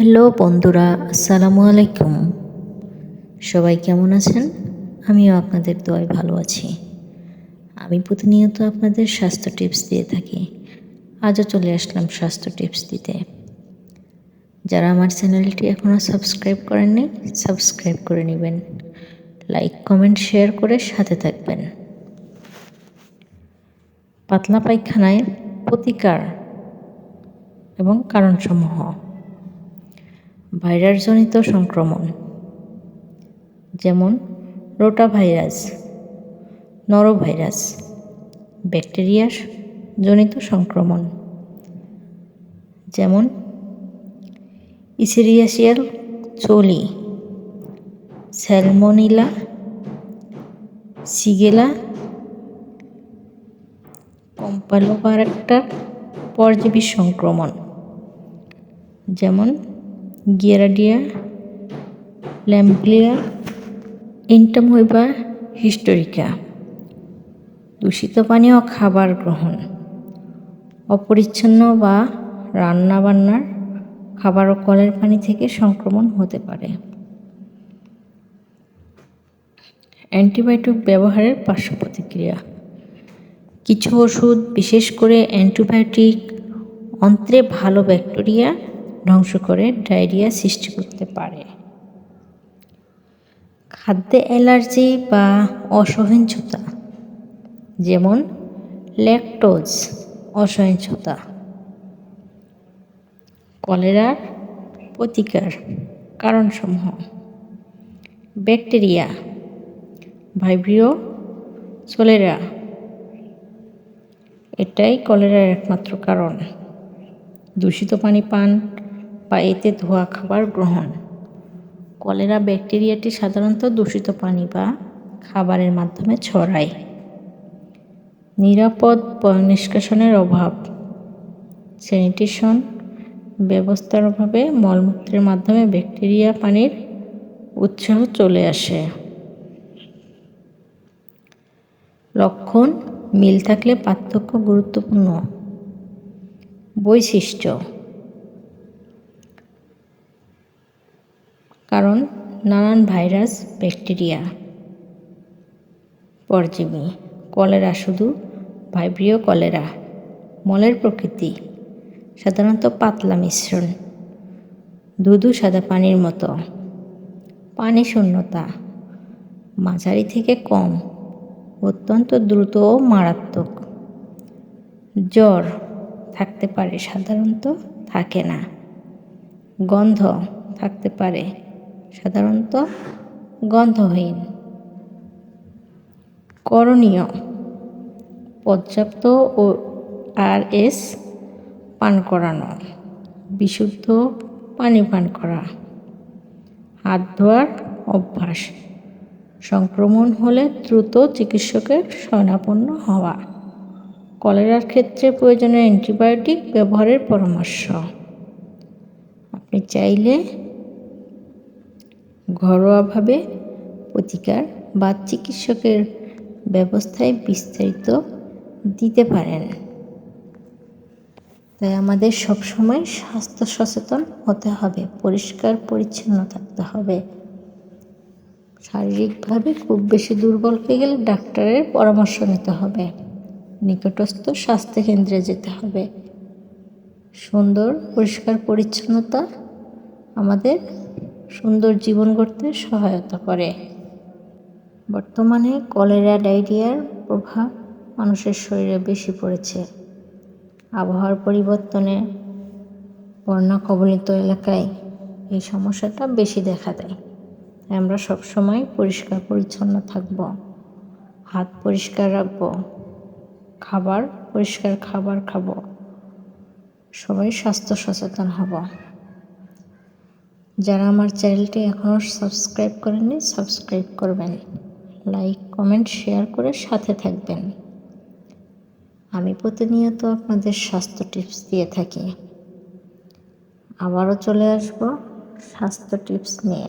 Hello বন্ধুরা, আসসালামু আলাইকুম। সবাই কেমন আছেন? আমিও আপনাদের দোয়ায় ভালো আছি। আমি প্রতিনিয়ত আপনাদের স্বাস্থ্য টিপস দিয়ে থাকি। আজও চলে আসলাম স্বাস্থ্য টিপস দিতে। যারা আমার চ্যানেলটি এখনও সাবস্ক্রাইব করেননি, সাবস্ক্রাইব করে নেবেন। লাইক, কমেন্ট, শেয়ার করে সাথে থাকবেন। পাতলা পায়খানায় প্রতিকার এবং কারণসমূহ। ভাইরাসজনিত সংক্রমণ, যেমন রোটা ভাইরাস নরোভাইরাস ব্যাকটেরিয়া জনিত সংক্রমণ, যেমন ইসেরিয়াসিয়াল চলি, স্যালমোনিলা, সিগেলা কম্পালোবারেক্টার পরজীবী সংক্রমণ, যেমন গিয়ারাডিয়া ল্যাম্পলিয়া ইন্টামোইবা হিস্টোরিকা। দূষিত পানীয় খাবার গ্রহণ। অপরিচ্ছন্ন বা রান্নাবান্নার খাবার ও কলের পানি থেকে সংক্রমণ হতে পারে। অ্যান্টিবায়োটিক ব্যবহারের পার্শ্ব প্রতিক্রিয়া। কিছু ওষুধ, বিশেষ করে অ্যান্টিবায়োটিক, অন্ত্রে ভালো ব্যাকটেরিয়া ধ্বংস করে ডায়রিয়া সৃষ্টি করতে পারে। খাদ্যে অ্যালার্জি বা অসহিষ্ণুতা, যেমন ল্যাকটোজ, অসহিষ্ণুতা, কলেরার প্রতিকার কারণসমূহ, ব্যাকটেরিয়া, ভাইব্রিও সোলেরা এটাই কলেরার একমাত্র কারণ। দূষিত পানি পান বা এতে ধোয়া খাবার গ্রহণ। কলেরা ব্যাকটেরিয়াটি সাধারণত দূষিত পানি বা খাবারের মাধ্যমে ছড়ায়। নিরাপদ নিষ্কাশনের অভাব। স্যানিটেশন ব্যবস্থার অভাবে মলমূত্রের মাধ্যমে ব্যাকটেরিয়া পানির উৎসাহ চলে আসে। লক্ষণ, মিল থাকলে পার্থক্য গুরুত্বপূর্ণ। বৈশিষ্ট্য কারণ নানান ভাইরাস, ব্যাকটেরিয়া, পরজীবী, কলেরা শুধু ভাইব্রিয় কলেরা, মলের প্রকৃতি, সাধারণত পাতলা মিশ্রণ ধুধু সাদা পানির মতো। পানি শূন্যতা মাঝারি থেকে কম, অত্যন্ত দ্রুত ও মারাত্মক। জ্বর থাকতে পারে, সাধারণত থাকে না। গন্ধ থাকতে পারে সাধারণত গন্ধহীন। করণীয়, পর্যাপ্ত ও আর এস পান করানো, বিশুদ্ধ পানি পান করা, হাত ধোয়ার অভ্যাস, সংক্রমণ হলে দ্রুত চিকিৎসকের শরণাপন্ন হওয়া, কলেরার ক্ষেত্রে প্রয়োজনীয় অ্যান্টিবায়োটিক ব্যবহারের পরামর্শ। আপনি চাইলে ঘরোয়াভাবে প্রতিকার বা চিকিৎসকের ব্যবস্থায় বিস্তারিত দিতে পারেন তাই আমাদের সবসময় স্বাস্থ্য সচেতন হতে হবে, পরিষ্কার পরিচ্ছন্ন থাকতে হবে। শারীরিকভাবে খুব বেশি দুর্বল হয়ে গেলে ডাক্তারের পরামর্শ নিতে হবে। নিকটস্থ স্বাস্থ্যকেন্দ্রে যেতে হবে। সুন্দর, পরিষ্কার পরিচ্ছন্নতা আমাদের সুন্দর জীবন গড়তে সহায়তা করে। বর্তমানে কলেরা ডায়রিয়ার প্রভাব মানুষের শরীরে বেশি পড়েছে। আবহাওয়ার পরিবর্তনে বন্যা কবলিত এলাকায় এই সমস্যাটা বেশি দেখা দেয়। আমরা সবসময় পরিষ্কার পরিচ্ছন্ন থাকব, হাত পরিষ্কার রাখব, খাবার পরিষ্কার খাবার খাব, সবাই স্বাস্থ্য সচেতন হব। যারা আমার চ্যানেলটি এখনও সাবস্ক্রাইব করেননি, সাবস্ক্রাইব করবেন। লাইক, কমেন্ট, শেয়ার করে সাথে থাকবেন। আমি প্রতিনিয়ত আপনাদের স্বাস্থ্য টিপস দিয়ে থাকি। আবারও চলে আসব স্বাস্থ্য টিপস নিয়ে।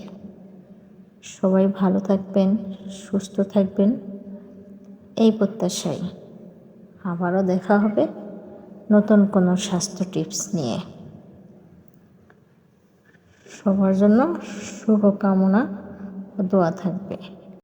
সবাই ভালো থাকবেন, সুস্থ থাকবেন, এই প্রত্যাশায়। আবারও দেখা হবে নতুন কোনো স্বাস্থ্য টিপস নিয়ে। সবার জন্য শুভকামনা দোয়া থাকবে।